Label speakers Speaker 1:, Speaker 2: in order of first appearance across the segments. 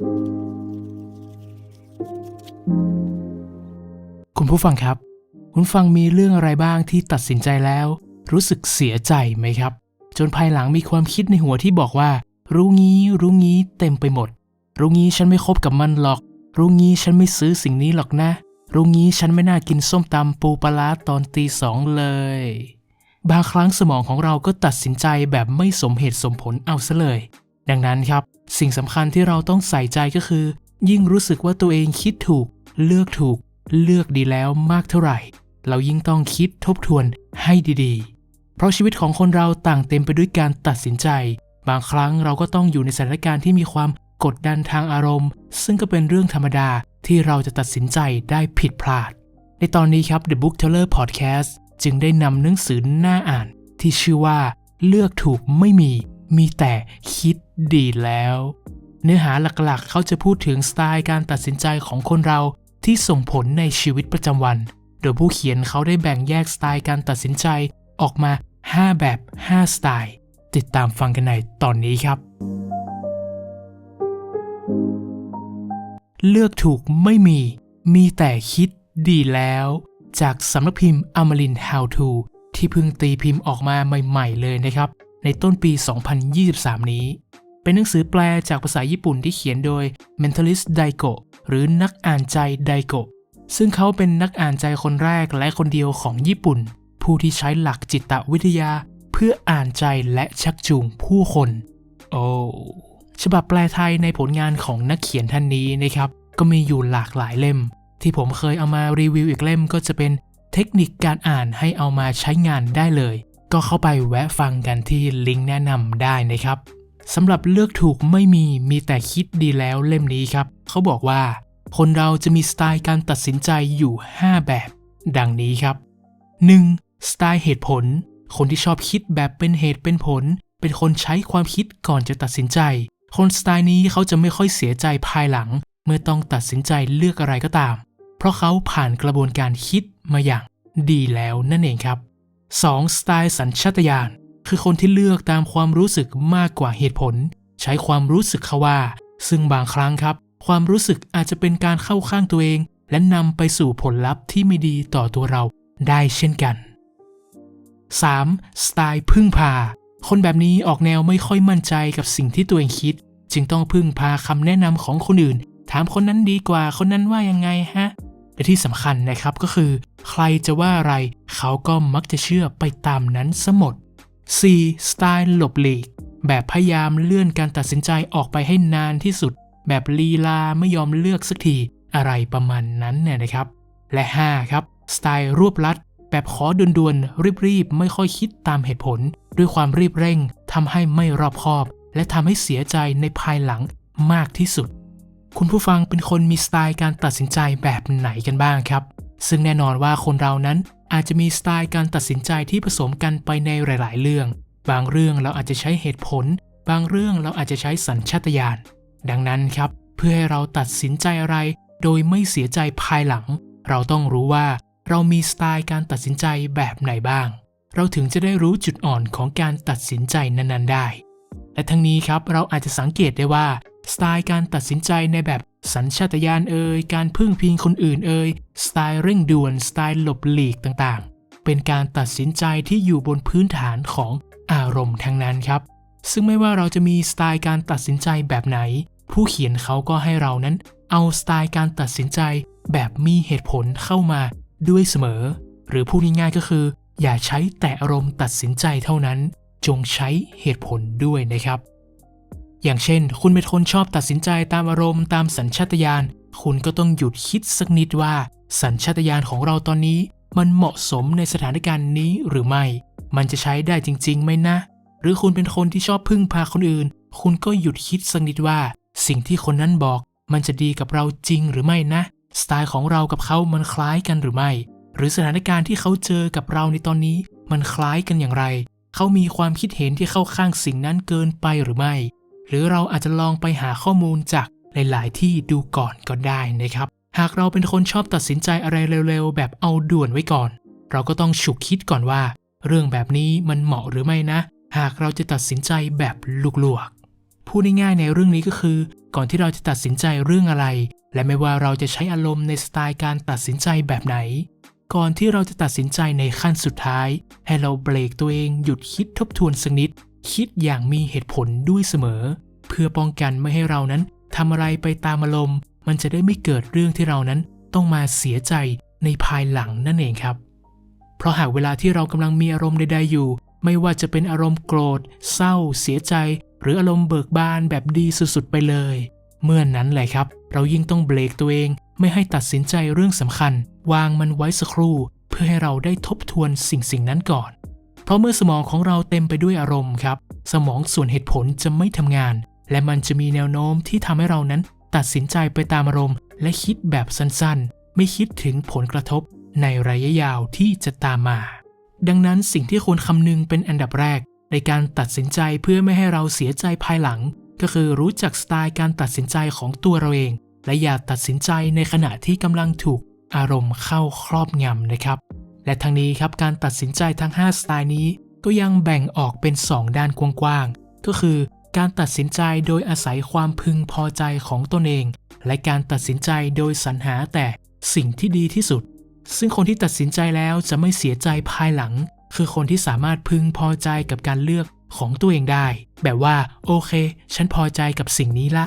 Speaker 1: คุณผู้ฟังครับ คุณฟังมีเรื่องอะไรบ้างที่ตัดสินใจแล้ว รู้สึกเสียใจไหมครับ จนภายหลังมีความคิดในหัวที่บอกว่า รู้งี้ รู้งี้เต็มไปหมด รู้งี้ฉันไม่คบกับมันหรอก รู้งี้ฉันไม่ซื้อสิ่งนี้หรอกนะ รู้งี้ฉันไม่น่ากินส้มตำปูปลาตอนตีสองเลย บางครั้งสมองของเราก็ตัดสินใจแบบไม่สมเหตุสมผลเอาซะเลย ดังนั้นครับ สิ่งสำคัญที่เราต้องใส่ใจก็คือ ยิ่งรู้สึกว่าตัวเองคิดถูก เลือกถูก เลือกดีแล้วมากเท่าไหร่ เรายิ่งต้องคิดทบทวนให้ดีๆ เพราะชีวิตของคนเราต่างเต็มไปด้วยการตัดสินใจ บางครั้งเราก็ต้องอยู่ในสถานการณ์ที่มีความกดดันทางอารมณ์ ซึ่งก็เป็นเรื่องธรรมดาที่เราจะตัดสินใจได้ผิดพลาด ในตอนนี้ครับ The Book Teller Podcast จึงได้นำหนังสือหน้าอ่าน ที่ชื่อว่า เลือกถูกไม่มี มีแต่คิดดีแล้ว เนื้อหาหลักๆ เขาจะพูดถึงสไตล์การตัดสินใจของคนเราที่ส่งผลในชีวิตประจำวัน โดยผู้เขียนเขาได้แบ่งแยกสไตล์การตัดสินใจออกมา 5 แบบ 5 สไตล์ ติดตามฟังกันในตอนนี้ครับ เลือกถูกไม่มี มีแต่คิดดีแล้ว จากสำนักพิมพ์อมริน How to ที่เพิ่งตีพิมพ์ออกมาใหม่ ๆ เลยนะครับ ในต้นปี 2023 นี้ เป็นหนังสือแปลจากภาษาญี่ปุ่นที่เขียนโดย Mentalist Daigo หรือนักอ่านใจไดโกะซึ่งเขาเป็นนักอ่านใจคนแรกและคนเดียวของญี่ปุ่น ผู้ที่ใช้หลักจิตวิทยา เพื่ออ่านใจและชักจูงผู้คน โอ้ฉบับแปลไทยในผลงานของนักเขียนท่านนี้นะครับ ก็มีอยู่หลากหลายเล่ม ที่ผมเคยเอามารีวิวอีกเล่มก็จะเป็นเทคนิคการอ่านให้เอามาใช้งานได้เลย ก็เข้าไปแวะฟังกันที่ลิงก์แนะนำได้นะครับสำหรับเลือกถูกไม่มีมีแต่คิดดีแล้วเล่มนี้ครับ เขาบอกว่า คนเราจะมีสไตล์การตัดสินใจอยู่ 5 แบบ ดังนี้ครับ 1. สไตล์เหตุผล คนที่ชอบคิดแบบเป็นเหตุเป็นผล เป็นคนใช้ความคิดก่อนจะตัดสินใจ คนสไตล์นี้เขาจะไม่ค่อยเสียใจภายหลัง เมื่อต้องตัดสินใจเลือกอะไรก็ตาม เพราะเขาผ่านกระบวนการคิดมาอย่างดีแล้วนั่นเองครับ 2. สไตล์สัญชาตญาณคือคนที่เลือกตามความรู้สึกมากกว่าเหตุผล ใช้ความรู้สึกเขาว่า ซึ่งบางครั้งครับ ความรู้สึกอาจจะเป็นการเข้าข้างตัวเอง และนำไปสู่ผลลัพธ์ที่ไม่ดีต่อตัวเราได้เช่นกัน 3. สไตล์พึ่งพา คนแบบนี้ออกแนวไม่ค่อยมั่นใจกับสิ่งที่ตัวเองคิด จึงต้องพึ่งพาคำแนะนำของคนอื่น ถามคนนั้นดีกว่าคนนั้นว่ายังไงฮะ และที่สำคัญนะครับก็คือ ใครจะว่าอะไรเขาก็มักจะเชื่อไปตามนั้นซะหมด 4. สไตล์หลบหลีก แบบพยายามเลื่อนการตัดสินใจออกไปให้นานที่สุด แบบลีลาไม่ยอมเลือกสักทีอะไรประมาณนั้นเนี่ยนะครับ และ 5. ครับ สไตล์รวบลัด แบบขอด่วนๆรีบๆ ไม่ค่อยคิดตามเหตุผล ด้วยความรีบเร่งทำให้ไม่รอบคอบ และทำให้เสียใจในภายหลังมากที่สุด คุณผู้ฟังเป็นคนมีสไตล์การตัดสินใจแบบไหนกันบ้างครับ ซึ่งแน่นอนว่าคนเรานั้นอาจจะมีสไตล์การตัดสินใจที่ผสมกันไปในหลาย ๆ เรื่อง บางเรื่องเราอาจจะใช้เหตุผล บางเรื่องเราอาจจะใช้สัญชาตญาณ ดังนั้นครับ เพื่อให้เราตัดสินใจอะไร โดยไม่เสียใจภายหลัง เราต้องรู้ว่าเรามีสไตล์การตัดสินใจแบบไหนบ้าง เราถึงจะได้รู้จุดอ่อนของการตัดสินใจนั้น ๆ ได้ และทั้งนี้ครับเราอาจจะสังเกตได้ว่า สไตล์การตัดสินใจในแบบสัญชาตญาณเอ่ยการพึ่งพิงคนอื่นเอ่ยสไตล์เร่งด่วนสไตล์หลบหลีกต่างๆ เป็นการตัดสินใจที่อยู่บนพื้นฐานของอารมณ์ทั้งนั้นครับ ซึ่งไม่ว่าเราจะมีสไตล์การตัดสินใจแบบไหน ผู้เขียนเขาก็ให้เรานั้น เอาสไตล์การตัดสินใจแบบมีเหตุผลเข้ามาด้วยเสมอ หรือพูดง่ายๆก็คือ อย่าใช้แต่อารมณ์ตัดสินใจเท่านั้น จงใช้เหตุผลด้วยนะครับ อย่างเช่น คุณเป็นคนชอบตัดสินใจตามอารมณ์ตามสัญชาตญาณ คุณก็ต้องหยุดคิดสักนิดว่า สัญชาตญาณของเราตอนนี้ มันเหมาะสมในสถานการณ์นี้หรือไม่ มันจะใช้ได้จริงๆไหมนะ หรือคุณเป็นคนที่ชอบพึ่งพาคนอื่น คุณก็หยุดคิดสักนิดว่า สิ่งที่คนนั้นบอก มันจะดีกับเราจริงหรือไม่นะ สไตล์ของเรากับเขามันคล้ายกันหรือไม่ หรือสถานการณ์ที่เขาเจอกับเราในตอนนี้ มันคล้ายกันอย่างไร เขามีความคิดเห็นที่เข้าข้างสิ่งนั้นเกินไปหรือไม่ หรือเราอาจจะลองไปหาข้อมูลจากหลาย ๆ ที่ดูก่อนก็ได้นะครับ หากเราเป็นคนชอบตัดสินใจอะไรเร็ว ๆ แบบเอาด่วนไว้ก่อน เราก็ต้องฉุกคิดก่อนว่า เรื่องแบบนี้มันเหมาะหรือไม่นะ หากเราจะตัดสินใจแบบลุกๆพูดง่ายๆในเรื่องนี้ก็คือ ก่อนที่เราจะตัดสินใจเรื่องอะไร และไม่ว่าเราจะใช้อารมณ์ในสไตล์การตัดสินใจแบบไหน ก่อนที่เราจะตัดสินใจในขั้นสุดท้าย ให้เราเบรกตัวเองหยุดคิดทบทวนสักนิด คิดอย่างมีเหตุผลด้วยเสมอ เพื่อป้องกันไม่ให้เรานั้นทำอะไรไปตามอารมณ์ มันจะได้ไม่เกิดเรื่องที่เรานั้นต้องมาเสียใจในภายหลังนั่นเองครับ เพราะหากเวลาที่เรากำลังมีอารมณ์ใดๆอยู่ ไม่ว่าจะเป็นอารมณ์โกรธ เศร้า เสียใจ หรืออารมณ์เบิกบานแบบดีสุดๆไปเลย เมื่อนนั้นแหละครับ เรายิ่งต้องเบรกตัวเอง ไม่ให้ตัดสินใจเรื่องสำคัญ วางมันไว้สักครู่ เพื่อให้เราได้ทบทวนสิ่งสิ่งนั้นก่อน ราะเมื่อสมองของเราเต็มไปด้วยอารมณ์ครับ สมองส่วนเหตุผลจะไม่ทำงาน และมันจะมีแนวโน้มที่ทำให้เรานั้นตัดสินใจไปตามอารมณ์ และคิดแบบสั้นๆ ไม่คิดถึงผลกระทบในระยะยาวที่จะตามมา ดังนั้นสิ่งที่ควรคำนึงเป็นอันดับแรก ในการตัดสินใจเพื่อไม่ให้เราเสียใจภายหลัง ก็คือรู้จักสไตล์การตัดสินใจของตัวเราเอง และอย่าตัดสินใจในขณะที่กำลังถูกอารมณ์เข้าครอบงำนะครับ และทั้งนี้ครับการตัดสินใจทั้ง 5 สไตล์นี้ ก็ยังแบ่งออกเป็น 2 ด้านกว้างๆ ก็คือการตัดสินใจโดยอาศัยความพึงพอใจของตนเอง และการตัดสินใจโดยสรรหาแต่สิ่งที่ดีที่สุด ซึ่งคนที่ตัดสินใจแล้วจะไม่เสียใจภายหลัง คือคนที่สามารถพึงพอใจกับการเลือกของตัวเองได้ แบบว่าโอเค ฉันพอใจกับสิ่งนี้ละ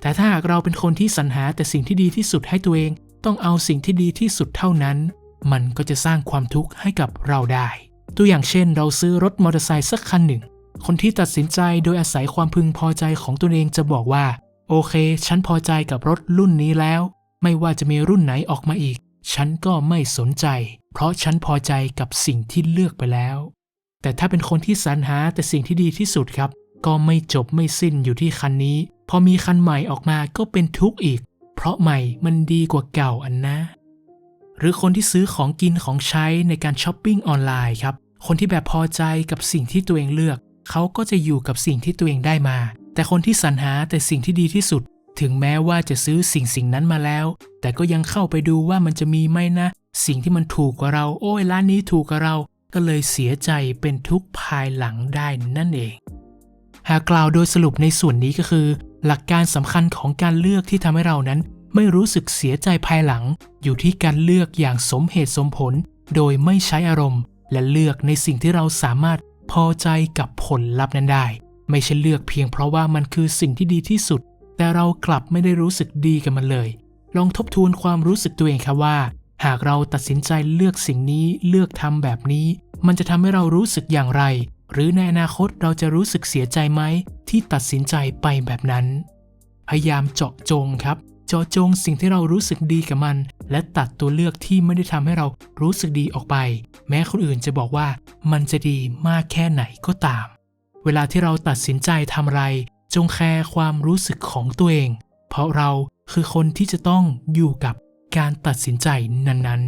Speaker 1: แต่ถ้าหากเราเป็นคนที่สรรหาแต่สิ่งที่ดีที่สุดให้ตัวเอง ต้องเอาสิ่งที่ดีที่สุดเท่านั้น มันก็จะสร้างความทุกข์ให้กับเราได้ ตัวอย่างเช่น เราซื้อรถมอเตอร์ไซค์สักคันหนึ่ง คนที่ตัดสินใจโดยอาศัยความพึงพอใจของตัวเองจะบอกว่า โอเค ฉันพอใจกับรถรุ่นนี้แล้ว ไม่ว่าจะมีรุ่นไหนออกมาอีก ฉันก็ไม่สนใจ เพราะฉันพอใจกับสิ่งที่เลือกไปแล้ว แต่ถ้าเป็นคนที่สรรหาแต่สิ่งที่ดีที่สุดครับ ก็ไม่จบไม่สิ้นอยู่ที่คันนี้ พอมีคันใหม่ออกมาก็เป็นทุกข์อีก เพราะใหม่มันดีกว่าเก่าอันนะ หรือคนที่ซื้อของกินของใช้ในการช้อปปิ้งออนไลน์ครับ คนที่แบบพอใจกับสิ่งที่ตัวเองเลือก เขาก็จะอยู่กับสิ่งที่ตัวเองได้มา แต่คนที่สรรหาแต่สิ่งที่ดีที่สุด ถึงแม้ว่าจะซื้อสิ่งสิ่งนั้นมาแล้ว แต่ก็ยังเข้าไปดูว่ามันจะมีไหมนะ สิ่งที่มันถูกกว่าเรา โอ้ยร้านนี้ถูกกว่าเรา ก็เลยเสียใจเป็นทุกข์ภายหลังได้นั่นเอง หากกล่าวโดยสรุปในส่วนนี้ก็คือ หลักการสำคัญของการเลือกที่ทำให้เรานั้น ไม่รู้สึกเสียใจภายหลัง อยู่ที่การเลือกอย่างสมเหตุสมผล โดยไม่ใช้อารมณ์ และเลือกในสิ่งที่เราสามารถพอใจกับผลลัพธ์นั้นได้ ไม่ใช่เลือกเพียงเพราะว่ามันคือสิ่งที่ดีที่สุด แต่เรากลับไม่ได้รู้สึกดีกับมันเลย ลองทบทวนความรู้สึกตัวเองครับว่า หากเราตัดสินใจเลือกสิ่งนี้เลือกทำแบบนี้ มันจะทำให้เรารู้สึกอย่างไร หรือในอนาคตเราจะรู้สึกเสียใจไหมที่ตัดสินใจไปแบบนั้น พยายามเจาะจงครับ เจาะจงสิ่งที่เรารู้สึกดีกับมัน และตัดตัวเลือกที่ไม่ได้ทำให้เรารู้สึกดีออกไป แม้คนอื่นจะบอกว่ามันจะดีมากแค่ไหนก็ตาม เวลาที่เราตัดสินใจทำอะไร จงแคร์ความรู้สึกของตัวเอง เพราะเราคือคนที่จะต้องอยู่กับการตัดสินใจนั้น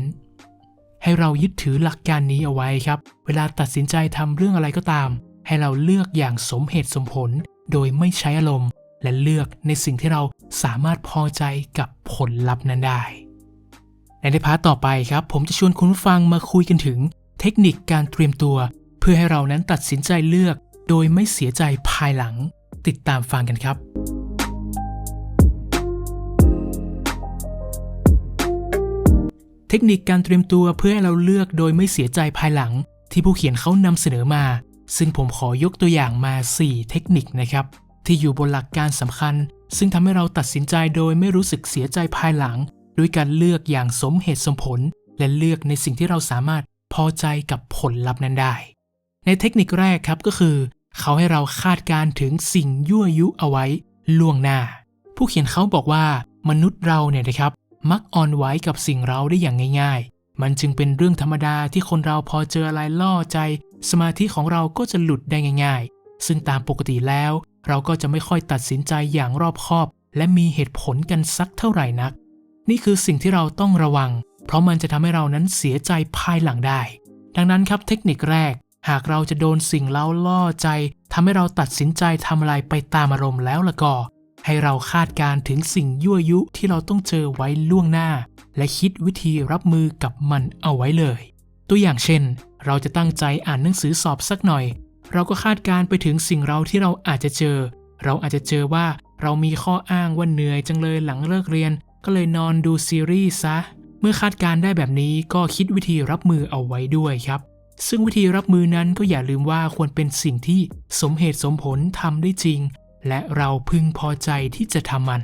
Speaker 1: ๆ ให้เรายึดถือหลักการนี้เอาไว้ครับ เวลาตัดสินใจทำเรื่องอะไรก็ตาม ให้เราเลือกอย่างสมเหตุสมผล โดยไม่ใช้อารมณ์ และเลือกในสิ่งที่เราสามารถพอใจกับผลลัพธ์นั้นได้และในพาร์ทต่อไปครับ ผมจะชวนคุณฟังมาคุยกันถึง เทคนิคการเตรียมตัว เพื่อให้เรานั้นตัดสินใจเลือก โดยไม่เสียใจภายหลัง ติดตามฟังกันครับเทคนิคการเตรียมตัวเพื่อให้เราเลือกโดยไม่เสียใจภายหลัง ที่ผู้เขียนเขานำเสนอมา ซึ่งผมขอยกตัวอย่างมา 4 เทคนิคนะครับ ที่อยู่บนหลักการสำคัญ ซึ่งทำให้เราตัดสินใจโดยไม่รู้สึกเสียใจภายหลัง ด้วยการเลือกอย่างสมเหตุสมผล และเลือกในสิ่งที่เราสามารถพอใจกับผลลัพธ์นั้นได้ ในเทคนิคแรกครับก็คือ เขาให้เราคาดการถึงสิ่งยั่วยุเอาไว้ล่วงหน้า ผู้เขียนเขาบอกว่ามนุษย์เราเนี่ยนะครับ มักอ่อนไหวกับสิ่งเราได้อย่างง่าย ๆ มันจึงเป็นเรื่องธรรมดาที่คนเราพอเจออะไรล่อใจ สมาธิของเราก็จะหลุดได้ง่าย ๆ ซึ่งตามปกติแล้ว เราก็จะไม่ค่อยตัดสินใจอย่างรอบคอบ และมีเหตุผลกันสักเท่าไหร่นัก นี่คือสิ่งที่เราต้องระวัง เพราะมันจะทำให้เรานั้นเสียใจภายหลังได้ ดังนั้นครับเทคนิคแรก หากเราจะโดนสิ่งเล้าล่อใจทำให้เราตัดสินใจทำอะไรไปตามอารมณ์แล้วละก็ ให้เราคาดการถึงสิ่งยั่วยุที่เราต้องเจอไว้ล่วงหน้า และคิดวิธีรับมือกับมันเอาไว้เลย ตัวอย่างเช่น เราจะตั้งใจอ่านหนังสือสอบสักหน่อย เราก็คาดการ์ไปถึงสิ่งเราที่เราอาจจะเจอ เราอาจจะเจอว่าเรามีข้ออ้างว่าเหนื่อยจังเลยหลังเลิกเรียน ก็เลยนอนดูซีรีส์ซะ เมื่อคาดการ์ได้แบบนี้ก็คิดวิธีรับมือเอาไว้ด้วยครับ ซึ่งวิธีรับมือนั้นก็อย่าลืมว่าควรเป็นสิ่งที่สมเหตุสมผลทำได้จริง และเราพึงพอใจที่จะทำมัน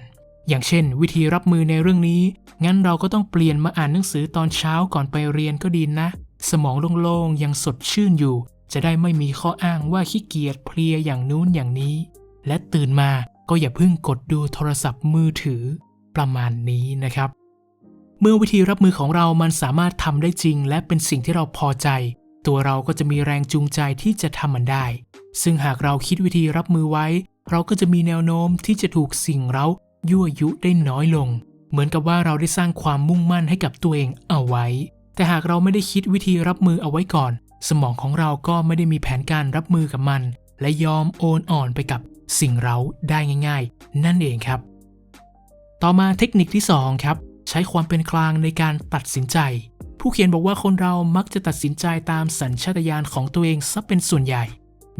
Speaker 1: อย่างเช่น วิธีรับมือในเรื่องนี้ งั้นเราก็ต้องเปลี่ยนมาอ่านหนังสือตอนเช้าก่อนไปเรียนก็ดีนะ สมองโล่งๆยังสดชื่นอยู่ จะได้ไม่มีข้ออ้างว่าขี้เกียจเพลียอย่างนู้นอย่างนี้ และตื่นมาก็อย่าเพิ่งกดดูโทรศัพท์มือถือประมาณนี้นะครับ เมื่อวิธีรับมือของเรามันสามารถทำได้จริง และเป็นสิ่งที่เราพอใจ ตัวเราก็จะมีแรงจูงใจที่จะทำมันได้ ซึ่งหากเราคิดวิธีรับมือไว้ เราก็จะมีแนวโน้มที่จะถูกสิ่งเรายั่วยุได้น้อยลง เหมือนกับว่าเราได้สร้างความมุ่งมั่นให้กับตัวเองเอาไว้ แต่หากเราไม่ได้คิดวิธีรับมือเอาไว้ก่อน สมองของเราก็ไม่ได้มีแผนการรับมือกับมัน และยอมโอนอ่อนไปกับสิ่งเราได้ง่าย ๆ นั่นเองครับ ต่อมาเทคนิคที่ 2 ครับ ใช้ความเป็นกลางในการตัดสินใจ ผู้เขียนบอกว่าคนเรามักจะตัดสินใจตามสัญชาตญาณของตัวเองซะเป็นส่วนใหญ่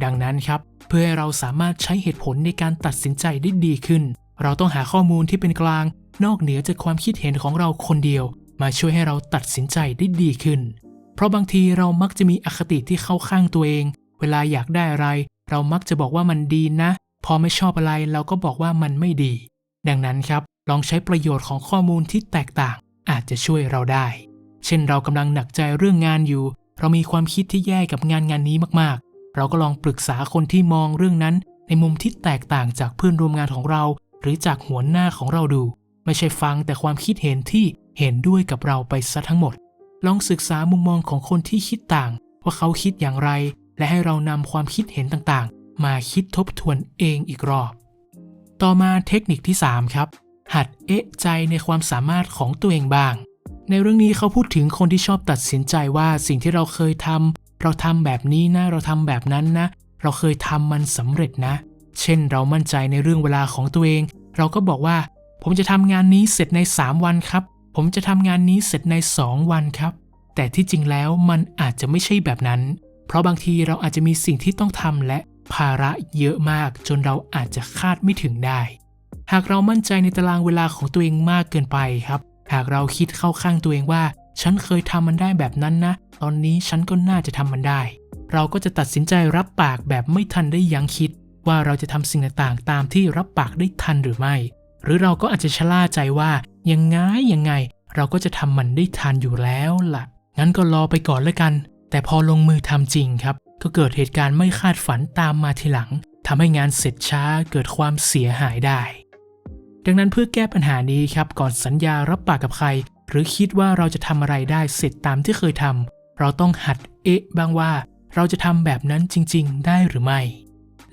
Speaker 1: ดังนั้นครับ เพื่อให้เราสามารถใช้เหตุผลในการตัดสินใจได้ดีขึ้น เราต้องหาข้อมูลที่เป็นกลาง นอกเหนือจากความคิดเห็นของเราคนเดียว มาช่วยให้เราตัดสินใจได้ดีขึ้น เพราะบางทีเรามักจะมีอคติที่เข้าข้างตัวเอง เวลาอยากได้อะไร เรามักจะบอกว่ามันดีนะ พอไม่ชอบอะไรเราก็บอกว่ามันไม่ดี ดังนั้นครับ ลองใช้ประโยชน์ของข้อมูลที่แตกต่าง อาจจะช่วยเราได้ เช่นเรากำลังหนักใจเรื่องงานอยู่ เรามีความคิดที่แย่กับงานงานนี้มากๆ เราก็ลองปรึกษาคนที่มองเรื่องนั้น ในมุมที่แตกต่างจากเพื่อนร่วมงานของเรา หรือจากหัวหน้าของเราดู ไม่ใช่ฟังแต่ความคิดเห็นที่เห็นด้วยกับเราไปซะทั้งหมด ลองศึกษามุมมองของคนที่คิดต่าง ว่าเขาคิดอย่างไร และให้เรานำความคิดเห็นต่างๆ มาคิดทบทวนเองอีกรอบ ต่อมาเทคนิคที่ 3 ครับ หัดเอะใจในความสามารถของตัวเองบ้าง ในเรื่องนี้เขาพูดถึงคนที่ชอบตัดสินใจว่าสิ่งที่เราเคยทำเราทำแบบนี้นะ เราทำแบบนั้นนะ เราเคยทำมันสำเร็จนะ เช่นเรามั่นใจในเรื่องเวลาของตัวเอง เราก็บอกว่า ผมจะทำงานนี้เสร็จใน 3 วันครับ ผมจะทำงานนี้เสร็จใน 2 วันครับ แต่ที่จริงแล้วมันอาจจะไม่ใช่แบบนั้น เพราะบางทีเราอาจจะมีสิ่งที่ต้องทำและภาระเยอะมากจนเราอาจจะคาดไม่ถึงได้ หากเรามั่นใจในตารางเวลาของตัวเองมากเกินไปครับ หากเราคิดเข้าข้างตัวเองว่า ฉันเคยทำมันได้แบบนั้นนะ ตอนนี้ฉันก็น่าจะทำมันได้ เราก็จะตัดสินใจรับปากแบบไม่ทันได้ยังคิด ว่าเราจะทำสิ่งต่างๆ ตามที่รับปากได้ทันหรือไม่ หรือเราก็อาจจะชะล่าใจว่า ยังไงยังไง เราก็จะทำมันได้ทันอยู่แล้วล่ะ งั้นก็รอไปก่อนแล้วกัน แต่พอลงมือทำจริงครับ ก็เกิดเหตุการณ์ไม่คาดฝันตามมาทีหลังทำให้งานเสร็จช้าเกิดความเสียหายได้ ดังนั้นเพื่อแก้ปัญหานี้ครับ ก่อนสัญญารับปากกับใคร หรือคิดว่าเราจะทำอะไรได้เสร็จตามที่เคยทำเราต้องหัดเอะบ้างว่า เราจะทำแบบนั้นจริง ๆ ได้หรือไม่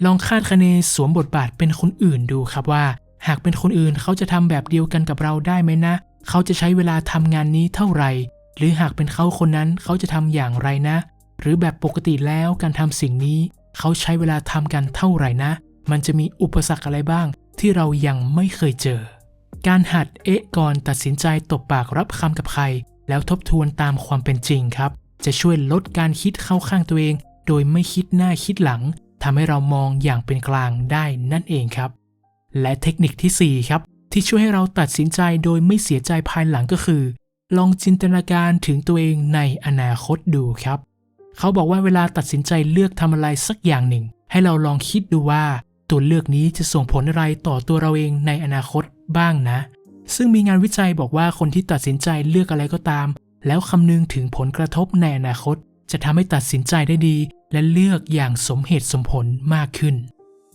Speaker 1: ลองคาดคะเนสวมบทบาทเป็นคนอื่นดูครับว่า หากเป็นคนอื่นเขาจะทำแบบเดียวกันกับเราได้ไหมนะ เขาจะใช้เวลาทำงานนี้เท่าไหร่ หรือหากเป็นเขาคนนั้นเขาจะทำอย่างไรนะ หรือแบบปกติแล้วการทำสิ่งนี้ เขาใช้เวลาทำกันเท่าไหร่นะ มันจะมีอุปสรรคอะไรบ้าง ที่เรายังไม่เคยเจอ การหัดเอะก่อนตัดสินใจตบปากรับคำกับใคร แล้วทบทวนตามความเป็นจริงครับ จะช่วยลดการคิดเข้าข้างตัวเอง โดยไม่คิดหน้าคิดหลังทำให้เรามองอย่างเป็นกลางได้นั่นเองครับ และเทคนิคที่ 4 ครับ ที่ช่วยให้เราตัดสินใจโดยไม่เสียใจภายหลังก็คือ ลองจินตนาการถึงตัวเองในอนาคตดูครับ เขาบอกว่าเวลาตัดสินใจเลือกทำอะไรสักอย่างหนึ่ง ให้เราลองคิดดูว่าตัวเลือกนี้จะส่งผลอะไรต่อตัวเราเองในอนาคตบ้างนะ ซึ่งมีงานวิจัยบอกว่าคนที่ตัดสินใจเลือกอะไรก็ตาม แล้วคำนึงถึงผลกระทบในอนาคต จะทำให้ตัดสินใจได้ดี และเลือกอย่างสมเหตุสมผลมากขึ้น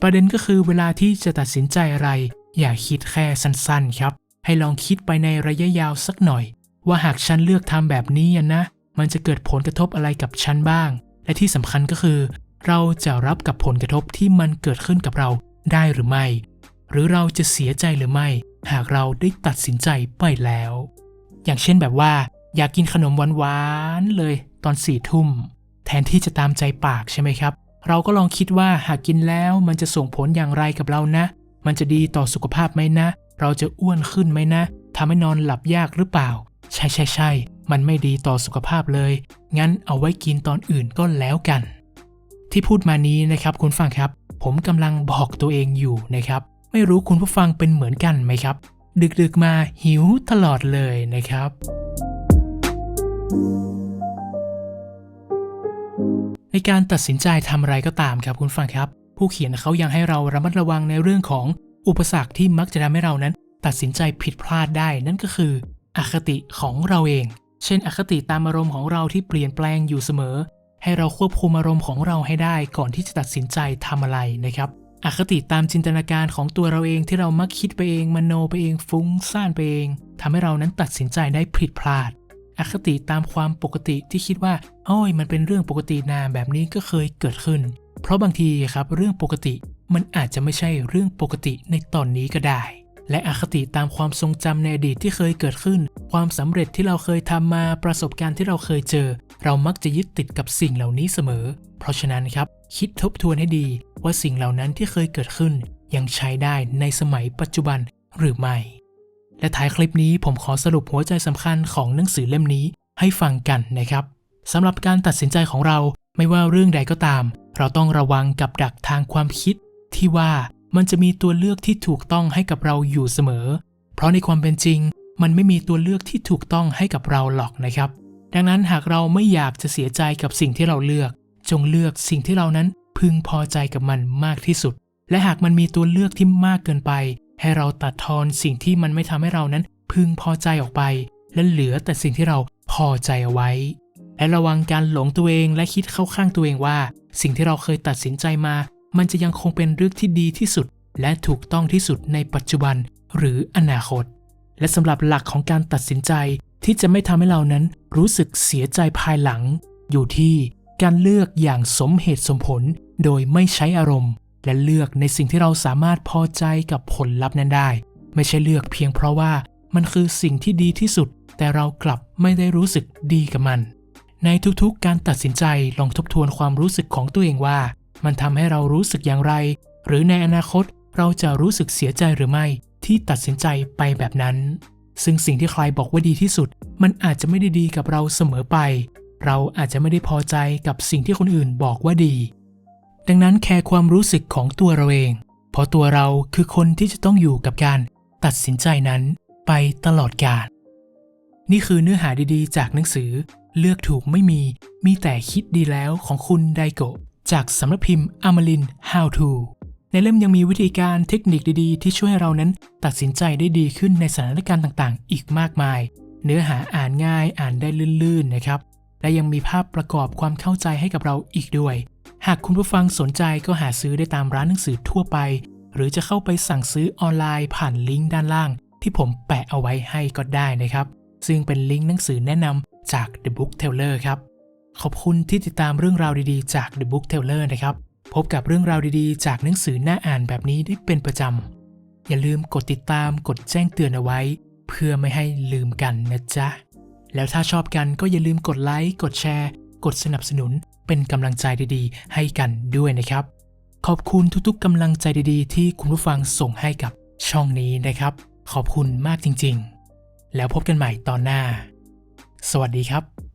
Speaker 1: ประเด็นก็คือเวลาที่จะตัดสินใจอะไร อย่าคิดแค่สั้นๆครับ ให้ลองคิดไปในระยะยาวสักหน่อย ว่าหากฉันเลือกทำแบบนี้นะ มันจะเกิดผลกระทบอะไรกับฉันบ้าง และที่สำคัญก็คือ เราจะรับกับผลกระทบที่มันเกิดขึ้นกับเราได้หรือไม่ หรือเราจะเสียใจหรือไม่ หากเราได้ตัดสินใจไปแล้ว อย่างเช่นแบบว่า อยากกินขนมหวานๆเลยตอนสี่ทุ่ม แทนที่จะตามใจปากใช่ไหมครับ เราก็ลองคิดว่าหากกินแล้วมันจะส่งผลอย่างไรกับเรานะ มันจะดีต่อสุขภาพไหมนะ เราจะอ้วนขึ้นไหมนะทำให้นอนหลับยากหรือเปล่า ใช่ใช่ใช่ มันไม่ดีต่อสุขภาพเลย งั้นเอาไว้กินตอนอื่นก็แล้วกัน ที่พูดมานี้นะครับคุณฟังครับ ผมกำลังบอกตัวเองอยู่นะครับ ไม่รู้คุณผู้ฟังเป็นเหมือนกันไหมครับ ดึกๆมาหิวตลอดเลยนะครับใน การตัดสินใจทำอะไรก็ตามครับคุณฟังครับ ผู้เขียนเขายังให้เราระมัดระวังในเรื่องของอุปสรรคที่มักจะทำให้เรานั้น ตัดสินใจผิดพลาดได้ นั่นก็คือ อคติของเราเอง เช่น อคติตามอารมณ์ของเราที่เปลี่ยนแปลงอยู่เสมอ ให้เราควบคุมอารมณ์ของเราให้ได้ก่อนที่จะตัดสินใจทำอะไรนะครับอคติตามจินตนาการของตัวเราเองที่เรามักคิดไปเองมโนไปเองฟุ้งซ่านไปเองทำให้เรานั้นตัดสินใจได้ผิดพลาด อคติตามความปกติที่คิดว่าโอ้ยมันเป็นเรื่องปกตินาแบบนี้ก็เคยเกิดขึ้น เพราะบางทีครับเรื่องปกติมันอาจจะไม่ใช่เรื่องปกติในตอนนี้ก็ได้ และอคติตามความทรงจำในอดีตที่เคยเกิดขึ้น ความสำเร็จที่เราเคยทำมาประสบการณ์ที่เราเคยเจอ เรามักจะยึดติดกับสิ่งเหล่านี้เสมอ เพราะฉะนั้นครับ คิดทบทวนให้ดีว่าสิ่งเหล่านั้นที่เคยเกิดขึ้น ยังใช้ได้ในสมัยปัจจุบันหรือไม่ และท้ายคลิปนี้ผมขอสรุปหัวใจสำคัญของหนังสือเล่มนี้ให้ฟังกันนะครับสำหรับการตัดสินใจของเราไม่ว่าเรื่องใดก็ตาม เราต้องระวังกับดักทางความคิด ที่ว่ามันจะมีตัวเลือกที่ถูกต้องให้กับเราอยู่เสมอ เพราะในความเป็นจริง มันไม่มีตัวเลือกที่ถูกต้องให้กับเราหรอกนะครับ ดังนั้นหากเราไม่อยากจะเสียใจกับสิ่งที่เราเลือก จงเลือกสิ่งที่เรานั้นพึงพอใจกับมันมากที่สุด และหากมันมีตัวเลือกที่มากเกินไป ให้เราตัดทอนสิ่งที่มันไม่ทำให้เรานั้นพึงพอใจออกไป และเหลือแต่สิ่งที่เราพอใจเอาไว้ และระวังการหลงตัวเองและคิดเข้าข้างตัวเองว่า สิ่งที่เราเคยตัดสินใจมา มันจะยังคงเป็นเรื่องที่ดีที่สุด และถูกต้องที่สุดในปัจจุบันหรืออนาคต และสำหรับหลักของการตัดสินใจที่จะไม่ทำให้เรานั้นรู้สึกเสียใจภายหลัง อยู่ที่การเลือกอย่างสมเหตุสมผลโดยไม่ใช้อารมณ์ และเลือกในสิ่งที่เราสามารถพอใจกับผลลัพธ์นั้นได้ ไม่ใช่เลือกเพียงเพราะว่ามันคือสิ่งที่ดีที่สุด แต่เรากลับไม่ได้รู้สึกดีกับมัน ในทุกๆ การตัดสินใจลองทบทวนความรู้สึกของตัวเองว่า มันทำให้เรารู้สึกอย่างไร หรือในอนาคตเราจะรู้สึกเสียใจหรือไม่ ที่ตัดสินใจไปแบบนั้น ซึ่งสิ่งที่ใครบอกว่าดีที่สุด มันอาจจะไม่ได้ดีกับเราเสมอไป เราอาจจะไม่ได้พอใจกับสิ่งที่คนอื่นบอกว่าดี ดังนั้นแคร์ความรู้สึกของตัวเราเอง เพราะตัวเราคือคนที่จะต้องอยู่กับการตัดสินใจนั้นไปตลอดกาลนี่คือเนื้อหาดีๆ จากหนังสือ เลือกถูกไม่มี มีแต่คิดดีแล้วของคุณไดโกะจากสำนักพิมพ์อมริน How to ในเล่มยังมีวิธีการเทคนิคดีๆ ที่ช่วยให้เรานั้นตัดสินใจได้ดีขึ้นในสถานการณ์ต่างๆ อีกมากมาย เนื้อหาอ่านง่ายอ่านได้ลื่นๆนะครับ และยังมีภาพประกอบความเข้าใจให้กับเราอีกด้วย หากคุณผู้ฟังสนใจก็หาซื้อได้ตามร้านหนังสือทั่วไป หรือจะเข้าไปสั่งซื้อออนไลน์ผ่านลิงก์ด้านล่าง ที่ผมแปะเอาไว้ให้ก็ได้นะครับ ซึ่งเป็นลิงก์หนังสือแนะนำจาก The Book Teller ครับ ขอบคุณที่ติดตามเรื่องราวดีๆ จาก The Book Teller นะครับ พบกับเรื่องราวดีๆ จากหนังสือน่าอ่านแบบนี้ได้เป็นประจำอย่าลืมกดติดตามกดแจ้งเตือนเอาไว้ เพื่อไม่ให้ลืมกันนะจ๊ะแล้วถ้าชอบกันก็อย่าลืมกดไลค์กดแชร์ กดสนับสนุน เป็นกำลังใจดีๆ ให้กันด้วยนะครับ ขอบคุณทุกๆกำลังใจดีๆ ที่คุณผู้ฟังส่งให้กับช่องนี้นะครับ ขอบคุณมากจริงๆ แล้วพบกันใหม่ตอนหน้า สวัสดีครับ